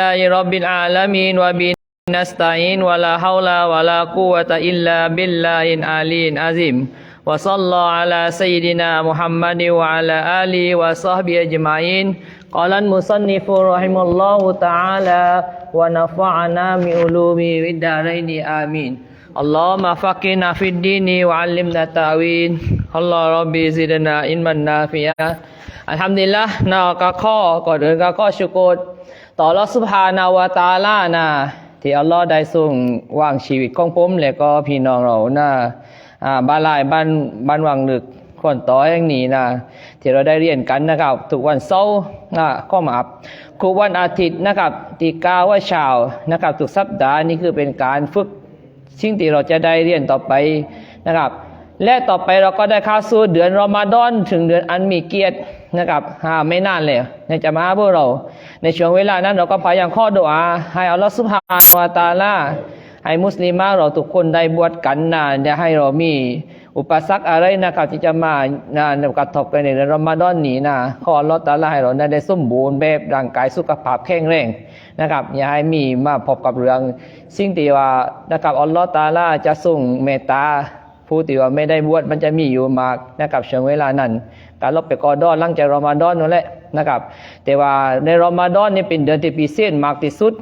لله رب العالمين وبه نستعين ولا حول ولا قوة إلا بالله العلي العظيم وصلى الله على سيدنا محمد وعلى آله وصحبه أجمعين قال المصنف رحمه الله تعالى ونفعنا بعلومه في الدارين آمين اللهم فقنا في الدين وعلمنا التأويل الله ربي زدنا علما نافعا อัลฮัมดุลิลละนะก็ข้อก่อนอื่นก็ข้อชุกร ต่ออัลอสุบฮานาวตาล่านะที่อัลลอฮ์ได้ส่งวางชีวิตของผมและก็พี่น้องเรานะอ่าบ้านลายบ้านบ้านวังลึกคนต่อแห่งนี้นะที่เราได้เรียนกันนะครับ ทุกวันเสาร์นะข้อมาอับทุกวันอาทิตย์นะครับตีกาว่าเช้านะครับทุกสัปดาห์นี่คือเป็นการฝึกสิ่งที่เราจะได้เรียนต่อไปนะครับ และต่อไปเราก็ได้เข้าสู่เดือนรอมฎอนถึงเดือนอันมีเกียรติ นะครับหาไม่นานเลยในจะมาพวกเรา ในช่วงเวลานั้นเราก็พยายามข้อดุอาให้อัลลอฮฺสุบฮานาวะตาลาให้มุสลิมาเราทุกคนได้บวชกันนะจะให้เรามีอุปสรรคอะไรนะครับที่จะมานะกระทบกันในเดือนรอมฎอนนี้นะขออัลลอฮฺตาลาให้เราได้สมบูรณ์แบบร่างกายสุขภาพแข็งแรงนะครับ อย่าให้มีมาพบกับเรื่องสิ่งที่ว่านะครับอัลลอฮฺตาลาจะส่งเมตตา ผู้ที่ว่าไม่ได้บวชมันจะมีอยู่มากนะครับช่วงเวลานั้นการลบไปกอดอนหลังจากรอมฎอนนั่นแหละนะครับ แต่ว่าในรอมฎอนนี่เป็นเดือนที่พิเศษมากที่สุด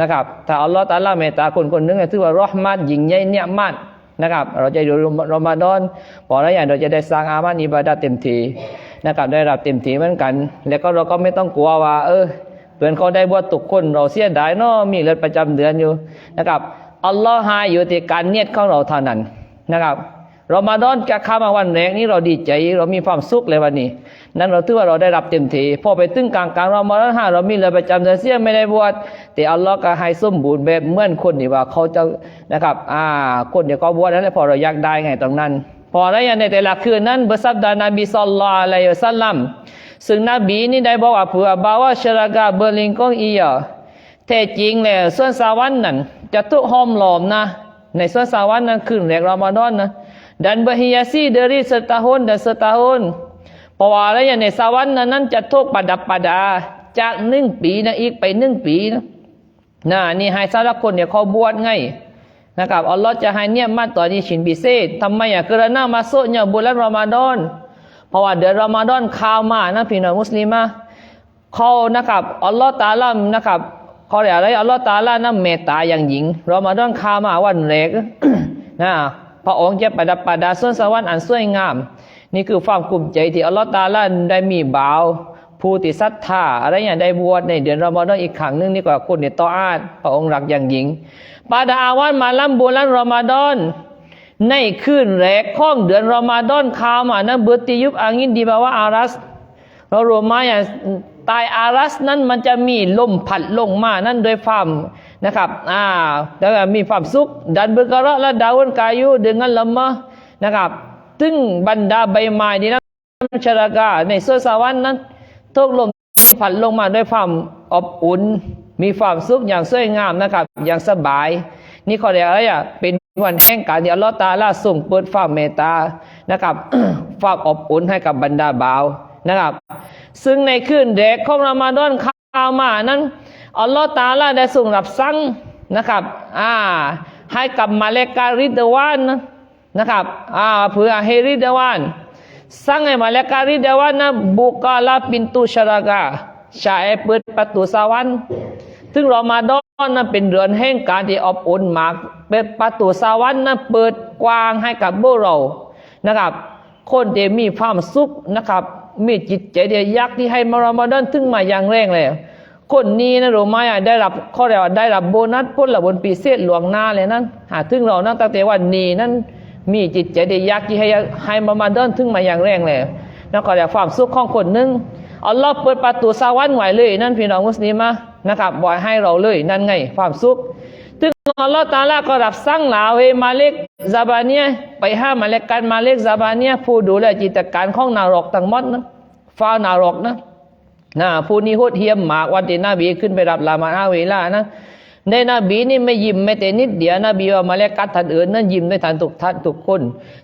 นะครับถ้าอัลลอฮฺตาลาเมตตาคนคนหนึงถือว่ารอฮ์มัดยิ่งใหญ่เนี่ยมัดนะครับ เราจะอยู่รอมฎอนพอแล้วอย่างเราจะได้สร้างอามันอิบาดะห์เต็มทีนะครับได้รับเต็มทีเหมือนกัน แล้วก็เราก็ไม่ต้องกลัวว่า เออเพื่อนเขาได้บวชทุกคนเราเสียดายเนาะมีเลือดประจำเดือนอยู่นะครับอัลลอฮ์ให้อยู่ที่การเนียดของเราเท่านั้น นะครับเรอมฎอนจะเข้ามาวันแรกนี้เราดีใจเรามีความสุขเลยวันนี้ นั้นเราถือว่าเราได้รับเต็มทีพอไปถึงกลางกลางเรอมฎอนห้าเรามีเลยประจำเดือนเสียไม่ได้บวชแต่อัลลอฮ์ก็ให้สมบูรณ์แบบเหมือนคนที่ว่าเขาจะนะครับ อ่า คนที่เขาบวชนั่นแหละพอเราอยากได้ไงตรงนั้น พอแล้วอย่างในแต่ละคืนนั้นเบอร์ซับดานาบีสัลลัลออะลัยฮิวะสัลลัมซึ่งนบีนี่ได้บอกว่าเผื่อบาวาชรากาเบอร์ลิงกองอียอแท้จริงแล้วส่วนสวรรค์นั้นจะทุกห้อมล้อมนะ ในสวนสวรรค์นั้นคืนแรกรอมฎอนนะ dan berhiasi dari setahun dan setahun เพราะว่าอะอย่างในสวรรค์นั้นนั้นจะทุกประดับประดาจากหนึ่งปีนะอีกไปหนึ่งปีนะนะนี่ให้สารคนเนี่ยเขาบวชไงนะครับอัลลอฮ์จะให้เนี่ยมาต่อนี้ชินพิเศษทำไมอะกระนามาโซเนี่ยบุญรอมฎอนเพราะว่าเดือนรอมฎอนข้าวมานะพี่น้องมุสลิมะเขานะครับอัลลอฮ์ตาลามนะครับ ขาเรียกอะไรอัลลอฮ์ตาลานะเมตตาอย่างหญิงรอมฎอนข้ามาวันแรกนะพระองค์จะประดับประดาส่วนสวรรค์อันสวยงาม นี่คือความกลุ่มใจที่อัลลอฮฺตาลาได้มีบ่าวผู้ที่ศรัทธาอะไรอย่างได้บวชในเดือนรอมฎอนอีกครั้งหนึงนี่ก็คนในต่ออาดพระองค์รักอย่างยิ่งปาดาอาวันมาลัมบุลันรอมฎอนในคืนแรกข้องเดือนรอมฎอนข่าวมานะเบอร์ติยุบอังินดีบาว่าอารัสเรารู้มาอย่าง ตายอารัสนั้นมันจะมีลมพัดลงมานั่นโดยความนะครับอ่าแล้วก็มีความสุขดันเบกระและดาวนกายุดึงงันละมะนะครับถึงบรรดาใบไม้นี่นะชรากาในสวนสวรรค์นั้นทุกลมพัดลงมาด้วยความอบอุ่น มีความสุขอย่างสวยงามนะครับ อย่างสบาย นี่ขาเรียกอะไรอะเป็นวันแห่งการที่อัลลอฮฺตาลาส่งเปิดความเมตตานะครับความอบอุ่นให้กับบรรดาบ่าวนะครับ ซึ่งในคืนแรกของรอมฎอนข้าวมานั้นอัลลอฮฺตาลาได้ส่งรับสั่งนะครับอ่าให้กับมาเลการิดวานนะครับอ่าเพื่อให้ริดวานสั่งให้มาเลการิดวานนะบุกาลาปินตุชรากาชายเปิดประตูสวรรค์ซึ่งรอมาดอนนั้นเป็นเดือนแห่งการที่อบอุ่นมากเป็นประตูสวรรค์นั้นเปิดกว้างให้กับพวกเรานะครับ คนที่มีความสุขนะครับ มีจิตใจเดียยักษ์ที่ให้มารอมดอนถึงมาอย่างแรงเลยคนนี้นะรู้ไหมอ่ได้รับข้อเรียกว่าได้รับโบนัสพ้นละบนปีเศษหลวงหน้าเลยนั้นหาถึงเรานั่งตั้งแต่วันนี้นั้นมีจิตใจเดียยักษ์ที่ให้ให้มารมดอนถึงมาอย่างแรงเลยแล้วก็เรียกความสุขของคนหนึงอัลลอฮ์เปิดประตูสวรรค์ไว้เลย นั่นพี่น้องมุสลิมะนะครับบ่อยให้เราเลยนั่นไง ความสุข ถึงอัลลอฮ์ตาลาก็รับสั่งลาเวมาเล็กซาบาเนียไปห้ามมาเล็กกันมาเล็กซาบาเนียผู้ดูแลจิตการของนารกทั้งมดนะฟ้านารกนะนะผู้นี้โหดเหี้ยมมากวันที่นบีขึ้นไปรับลามาอาเวลานะในนบีนี่ไม่ยิ้มแม้แต่นิดเดียวนบีว่ามาเลกัดท่านอื่นนั้นยิ้มด้วยท่านทุกท่านทุกคน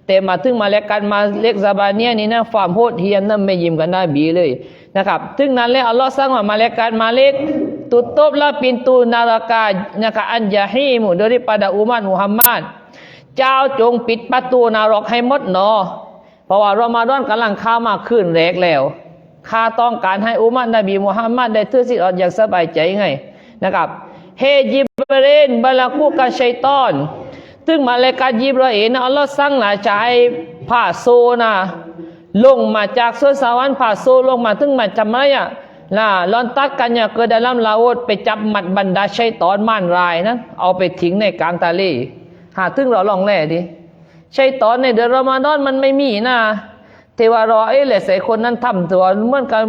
แต่มาถึงมาเลกัดมาเล็กซาบาเนียนี่นะความโหดเหี้ยมนั้นไม่ยิ้มกับนบีเลยนะครับถึงนั้นแล้วอัลลอฮ์สั่งว่ามาเลกัดมาเล็ก tutuplah pintu neraka neraka an jahimu daripada umat Muhammad เจ้าจงปิดประตูนรกให้หมดหนอ เพราะว่ารอมฎอนกำลังเข้ามาขึ้นแรกแล้วข้าต้องการให้อุมัตนบีมุฮัมมัดได้ถือสิทธิ์อดอย่างสบายใจไงนะครับเฮยิบเรนบาลากูกาชัยตอน ซึ่งมาเลกายิบราเอนอัลลอฮ์สั่งนะจะให้ผ่าโซนะลงมาจากสวนสวรรค์ผ่าโซลงมาถึงมาจำไรอะ นะลอนตัดกันเนี่ยเกิดดัลลาวดไปจับมัดบรรดาชัยตอนม่านรายนั้นเอาไปทิ้งในกลางทะเลหาถึงเราลองแล่ดิชัยตอนในเดือนรอมฎอนมันไม่มีนะเทวารอเอ้แหละใส่คนนั้นทำตัวเหมือนกับ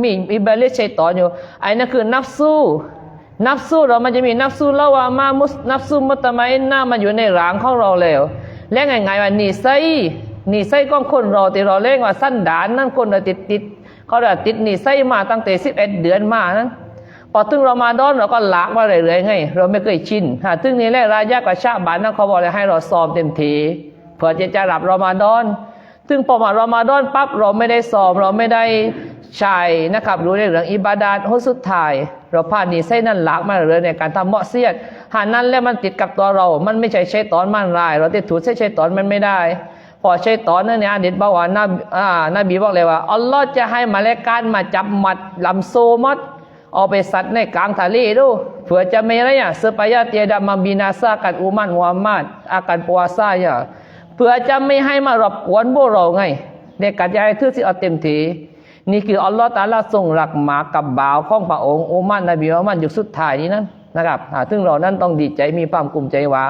มีอิบาลิชัยตอนอยู่ไอ้นั่นคือนับสู้นับสู้เรามันจะมีนับสู้ละวามามุสนับสู้มุตตะมาอินนามันอยู่ในร่างของเราแล้ว และไงไงว่านี่ไซนี่ไซก็คนเราที่เราเรียกว่าสั้นดานนั่นคนเราติดติด เขาเรียกติดนี่ไซมาตั้งแต่สิบเอ็ดเดือนมานั้นพอถึงรอมาดอนเราก็ลากมาเรื่อยๆไงเราไม่เคยชินหาถึงนี้แหละรายะกับชาบานนั่นเขาบอกเลยให้เราซ้อมเต็มทีเพื่อจะจะรับรอมาดอนถึงพอมารอมาดอนปั๊บเราไม่ได้ซ้อมเราไม่ได้ใช้นะครับ รู้ในเรื่องอิบาดาตโฮสุดท้าย เราผ่านนี้ใส่นั่นหลากมาเรื่อยในการทำเมาะเสียดหานั้นแล้วมันติดกับตัวเรา มันไม่ใช่ใช้ตอนมันราย เราติดถูดใช้ใช้ตอนมันไม่ได้ พอใช้ตอนนั้นเนี่ยอาดิษบอกว่านาอ่านบีบอกเลยว่าอัลลอฮ์จะให้มาเลกานมาจับมัดลำโซมัดเอาไปสัตว์ในกลางทะเลดูเผื่อจะไม่อะไรอะ supaya tiada membinasakan umat Muhammad akan puasa ya เพื่อจะไม่ให้มารบกวนพวกเราไงในการจะให้ถือสิเอาเต็มทีนี่คืออัลลอฮ์ตาลาทรงรักหมากับบ่าวของพระองค์อุมัตนบีมุฮัมมัดยุคสุดท้ายนี้นั้นนะครับอ่งเรานั้นต้องดีใจมีความภูมิใจว่า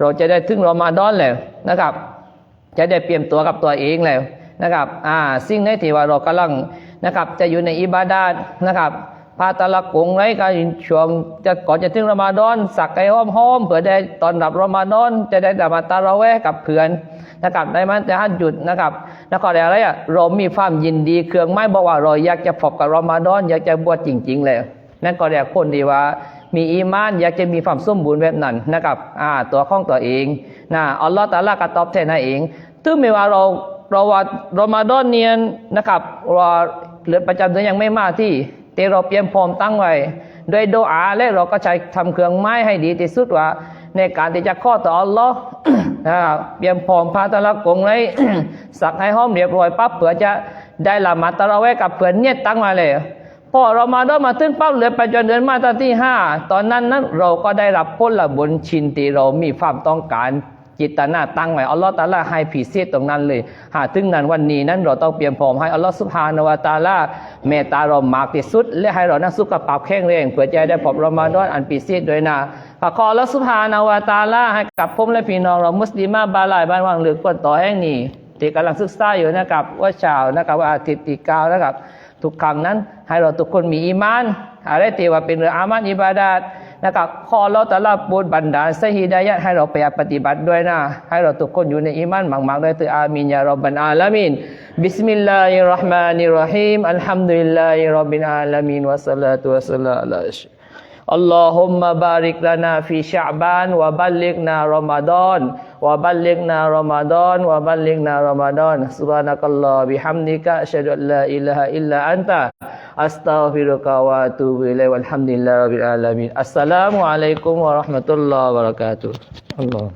เราจะได้ถึงเรอมาดอนแล้วนะครับ จะได้เปลี่ยนตัวกับตัวเองแล้วนะครับอ่าสิ่งในที่ว่าเรากำลังนะครับ จะอยู่ในอิบาดาตนะครับพาตะละกงไรกันช่วงจะก่อนจะถึงรอมฎอน สักไก่หอมห้อมเผื่อได้ตอนรับรอมฎอน จะได้ดามาตาเราะแวะกับเพื่อนนะครับได้มันจะหัดหยุดนะครับแล้วก็ได้อะไรอะเรามีความยินดีเครื่องไม้บอกว่าเราอยากจะพบกับรอมฎอน อยากจะบวชจริง ๆ แล้วนั่นก็เรียกคนดีว่า มีอีมานอยากจะมีความสมบูรณ์แบบนั้นนะครับอ่าตัวของตัวเองนะอัลลอฮฺตาลาก็ตอบแทนให้เองถึงแม้ว่าเราเราว่ารอมฎอนเนียนนะครับเราเหลือประจำเดือนยังไม่มาที่แต่เราเตรียมพร้อมตั้งไว้โดยโดอาและเราก็ใช้ทำเครื่องไม้ให้ดีที่สุดว่า ในการที่จะข้อต่ออัลลอฮ์นะเตรียมพร้อมพาตะละกงเลยสักให้ห้อมเรียบร้อยปั๊บเผื่อจะได้ละหมาตะเราะแวกับเพื่อนเนี่ยตั้งมาเลย พอเรามาดอนมาถึงปั๊บเหลือไปจนเดือนมาตราที่ห้าตอนนั้นนั้นเราก็ได้รับผลบุญชินที่เรามีความต้องการจิตนาตั้งไว้อัลลอฮ์ตาลาให้พิเศษตรงนั้นเลย หากถึงนั้นวันนี้นั้นเราต้องเตรียมพร้อมให้อัลลอฮ์สุบฮานาวตาลาเมตตาเรามากที่สุด และให้เรานั้นสุขภาพแข็งแรงเพื่อใจได้พบเรอมฎอนอันพิเศษด้วยนะขอขออัลลอฮ์สุบฮานาวตาลาให้กับผมและพี่น้องเรามุสลิมาบาลายบ้านวังเหลือกวนต่อแห่งนี้ที่กำลังศึกษาอยู่นะครับว่าเช้านะครับว่าอาทิตย์ที่เก้านะครับ ทุกครั้งนั้น ให้เราทุกคนมีอีมานอะไรที่ว่าเป็นเรื่องอามันอิบาดาตนะครับขอเราแต่ละบุญบันดาลสฮิดายะให้เราไปปฏิบัติด้วยนะ ให้เราทุกคนอยู่ในอีมานมากๆด้วยตัวอามินยารับบันอาลามินบิสมิลลาฮิรราะห์มานิรราะฮีมอัลฮัมดุลิลลาฮิรับบิลอาลามินวะสลาตุวะสลามุอะลา Allahumma barik lana fi Sya'ban wa ballighna Ramadan wa ballighna Ramadan wa ballighna Ramadan subhanakallah bihamdika asyhadu an la ilaha illa anta astaghfiruka wa atubu ilaik walhamdulillahi rabbil alamin assalamu alaikum warahmatullahi wabarakatuh Allah.